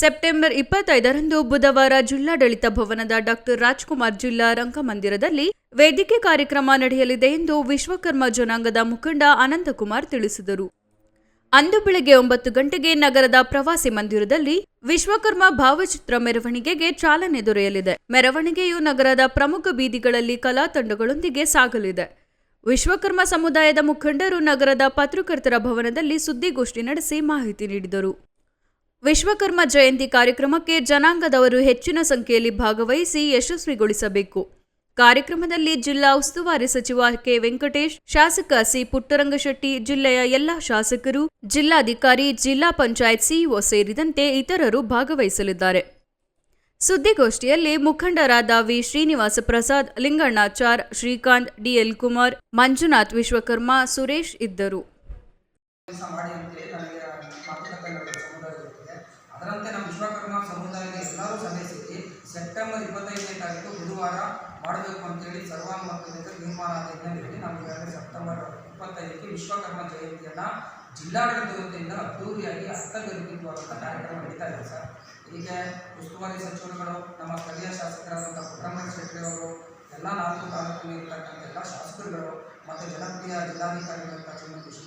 September ಇಪ್ಪತ್ತೈದರಂದು ಬುಧವಾರ ಜಿಲ್ಲಾಡಳಿತ ಭವನದ ಡಾಕ್ಟರ್ ರಾಜ್ಕುಮಾರ್ ಜಿಲ್ಲಾ ರಂಗಮಂದಿರದಲ್ಲಿ ವೇದಿಕೆ ಕಾರ್ಯಕ್ರಮ ನಡೆಯಲಿದೆ ಎಂದು ವಿಶ್ವಕರ್ಮ ಜನಾಂಗದ ಮುಖಂಡ ಅನಂತಕುಮಾರ್ ತಿಳಿಸಿದರು. ಅಂದು ಬೆಳಗ್ಗೆ ಒಂಬತ್ತು ಗಂಟೆಗೆ ನಗರದ ಪ್ರವಾಸಿ ಮಂದಿರದಲ್ಲಿ ವಿಶ್ವಕರ್ಮ ಭಾವಚಿತ್ರ ಮೆರವಣಿಗೆಗೆ ಚಾಲನೆ ದೊರೆಯಲಿದೆ. ಮೆರವಣಿಗೆಯು ನಗರದ ಪ್ರಮುಖ ಬೀದಿಗಳಲ್ಲಿ ಕಲಾ ತಂಡಗಳೊಂದಿಗೆ ಸಾಗಲಿದೆ. ವಿಶ್ವಕರ್ಮ ಸಮುದಾಯದ ಮುಖಂಡರು ನಗರದ ಪತ್ರಕರ್ತರ ಭವನದಲ್ಲಿ ಸುದ್ದಿಗೋಷ್ಠಿ ನಡೆಸಿ ಮಾಹಿತಿ ನೀಡಿದರು. ವಿಶ್ವಕರ್ಮ ಜಯಂತಿ ಕಾರ್ಯಕ್ರಮಕ್ಕೆ ಜನಾಂಗದವರು ಹೆಚ್ಚಿನ ಸಂಖ್ಯೆಯಲ್ಲಿ ಭಾಗವಹಿಸಿ ಯಶಸ್ವಿಗೊಳಿಸಬೇಕು. ಕಾರ್ಯಕ್ರಮದಲ್ಲಿ ಜಿಲ್ಲಾ ಉಸ್ತುವಾರಿ ಸಚಿವ ಕೆ. ವೆಂಕಟೇಶ್, ಶಾಸಕ ಸಿ. ಪುಟ್ಟರಂಗಶೆಟ್ಟಿ, ಜಿಲ್ಲೆಯ ಎಲ್ಲಾ ಶಾಸಕರು, ಜಿಲ್ಲಾಧಿಕಾರಿ, ಜಿಲ್ಲಾ ಪಂಚಾಯತ್ ಸಿಇಒ ಸೇರಿದಂತೆ ಇತರರು ಭಾಗವಹಿಸಲಿದ್ದಾರೆ. ಸುದ್ದಿಗೋಷ್ಠಿಯಲ್ಲಿ ಮುಖಂಡರಾದ ವಿ. ಶ್ರೀನಿವಾಸ ಪ್ರಸಾದ್ ಲಿಂಗಣ್ಣಾಚಾರ್ ಶ್ರೀಕಾಂತ್ ಡಿಎಲ್ ಕುಮಾರ್, ಮಂಜುನಾಥ್ ವಿಶ್ವಕರ್ಮ, ಸುರೇಶ್ ಇದ್ದರು. ಅದರಂತೆ ನಮ್ಮ ವಿಶ್ವಕರ್ಮ ಸಮುದಾಯದ ಎಲ್ಲರೂ ಸಭೆ ಸೇರಿ ಸೆಪ್ಟೆಂಬರ್ ಇಪ್ಪತ್ತೈದನೇ ತಾರೀಕು ಬುಧವಾರ ಮಾಡಬೇಕು ಅಂತೇಳಿ ಸರ್ವಾನುಮತದಿಂದ ತೀರ್ಮಾನ ಆದ ಹಿನ್ನೆಲೆಯಲ್ಲಿ ನಾವು ಈಗಾಗಲೇ ಸೆಪ್ಟೆಂಬರ್ ಇಪ್ಪತ್ತೈದಕ್ಕೆ ವಿಶ್ವಕರ್ಮ ಜಯಂತಿಯನ್ನು ಜಿಲ್ಲಾಡಳಿತ ವತಿಯಿಂದ ಅದ್ದೂರಿಯಾಗಿ ಅರ್ಥಗರ್ಭಿತವಾದಂಥ ಕಾರ್ಯಕ್ರಮ ನಡೀತಾ ಇದೆ ಸರ್. ಹೀಗೆ ಉಸ್ತುವಾರಿ ಸಚಿವರುಗಳು, ನಮ್ಮ ಸ್ಥಳೀಯ ಶಾಸಕರಾದಂಥ ಪುಟ್ಟರಂಗ ಶೆಟ್ಟಿ ಅವರು, ಎಲ್ಲ ನಾಲ್ಕು ತಾಲೂಕಿನಲ್ಲಿ ಇರ್ತಕ್ಕಂಥ ಎಲ್ಲ ಶಾಸಕರುಗಳು ಮತ್ತು ಜನಪ್ರಿಯ ಜಿಲ್ಲಾಧಿಕಾರಿಗಳಂತ ಶ್ರೀಮತಿ ಸಿ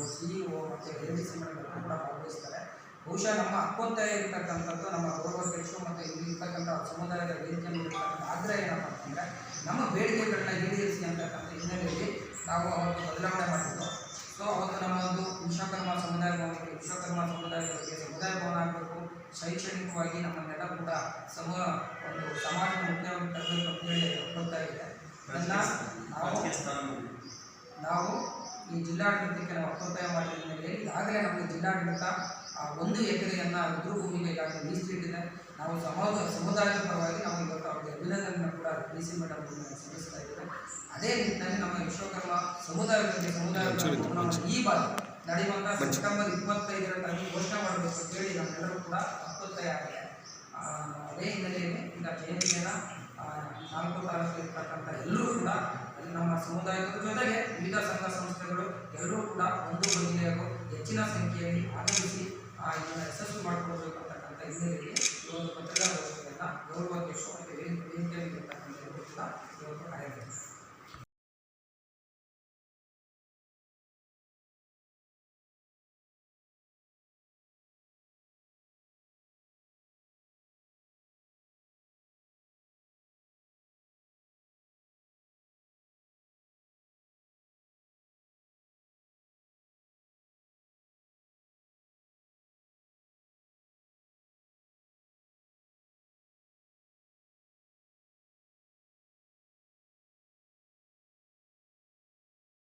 ಇ ಸಿಇಒ ಮತ್ತು ಎಲ್ ಡಿ ಸಿ ಕೂಡ ಭಾಗವಹಿಸ್ತಾರೆ. ಬಹುಶಃ ನಮ್ಮ ಹಕ್ಕೊಂತಾಯ ಇರ್ತಕ್ಕಂಥದ್ದು ನಮ್ಮ ಗೌರವಾಧ್ಯಕ್ಷರು ಮತ್ತು ಇಲ್ಲಿ ಇರ್ತಕ್ಕಂಥ ಸಮುದಾಯದ ವೇದಿಕೆಯಲ್ಲಿ ಇರ್ತಕ್ಕಂಥ ಆಗ್ರಹ ಏನಪ್ಪ ಅಂತಂದರೆ ನಮ್ಮ ಬೇಡಿಕೆಗಳನ್ನ ಈಡೇರಿಸಿ ಅಂತಕ್ಕಂಥ ಹಿನ್ನೆಲೆಯಲ್ಲಿ ನಾವು ಅವತ್ತು ಬದಲಾವಣೆ ಮಾಡಿದ್ದು ಸೊ ಅವತ್ತು ನಮ್ಮ ಒಂದು ವಿಶ್ವಕರ್ಮ ಸಮುದಾಯ ಭವನಕ್ಕೆ ವಿಶ್ವಕರ್ಮ ಸಮುದಾಯದ ಬಗ್ಗೆ ಸಮುದಾಯ ಭವನ ಆಗಬೇಕು ಶೈಕ್ಷಣಿಕವಾಗಿ ನಮ್ಮನ್ನೆಲ್ಲ ಕೂಡ ಸಮ ಒಂದು ಸಮಾಜದ ಮುಖ್ಯವಾಗಿ ತರಬೇಕು ಅಂತ ಹೇಳಿ ಹೋಗ್ತಾ ಇದೆ ಅದನ್ನ ನಾವು ಈ ಜಿಲ್ಲಾಡಳಿತಕ್ಕೆ ನಾವು ಒತ್ತಾಯ ಮಾಡಿದ ಮೇಲೆ ಈಗಾಗಲೇ ನಮಗೆ ಜಿಲ್ಲಾಡಳಿತ ಆ ಒಂದು ಎಕರೆಯನ್ನು ಭೂಮಿಗೆ ಈಗಾಗಲೇ ಮೀಸಲಿಟ್ಟಿದೆ ನಾವು ಸಮಾಜ ಸಮುದಾಯದ ಪರವಾಗಿ ನಾವು ಇವತ್ತು ಅವರಿಗೆ ಅಭಿನಂದನೆ ಕೂಡ ಡಿ ಸಿ ಮೇಡಮ್ ಸಲ್ಲಿಸ್ತಾ ಇದ್ದೇವೆ ಅದೇ ರೀತಿಯಲ್ಲಿ ನಮ್ಮ ವಿಶ್ವಕರ್ಮ ಸಮುದಾಯದಲ್ಲಿ ಸಮುದಾಯದ ಈ ಬಾರಿ ನಡೆಯುವಂಥ ಸೆಪ್ಟೆಂಬರ್ ಇಪ್ಪತ್ತೈದರ ತಾರೀಕು ಘೋಷಣೆ ಮಾಡಬೇಕು ಅಂತೇಳಿ ನಮ್ಮೆಲ್ಲರೂ ಕೂಡ ಆಗಿದೆ ಅದೇ ಹಿನ್ನೆಲೆಯಲ್ಲಿ ಈಗ ಜಯಂತಿಯನ್ನು ನಾಲ್ಕು ತಾಲೂಕು ಇರ್ತಕ್ಕಂಥ ಎಲ್ಲರೂ ಕೂಡ ಅಲ್ಲಿ ನಮ್ಮ ಸಮುದಾಯದ ಜೊತೆಗೆ ವಿವಿಧ ಸಂಘ ಸಂಸ್ಥೆಗಳು ಎಲ್ಲರೂ ಕೂಡ ಒಂದು ಮಹಿಳೆಯರು ಹೆಚ್ಚಿನ ಸಂಖ್ಯೆಯಲ್ಲಿ ಆಗಮಿಸಿ ಇದನ್ನು ಯಶಸ್ಸು ಮಾಡಿಕೊಳ್ಬೇಕಂತಕ್ಕಂಥ ಹಿನ್ನೆಲೆಯಲ್ಲಿ ಈ ಒಂದು ಪತ್ರಿಕಾಗೋಷ್ಠಿಯನ್ನು ಗೌರವಾಗಿ ಏನು ಏನು ಕೇಳಿರ್ತಕ್ಕಂಥ ಕಾರ್ಯಕ್ರಮ.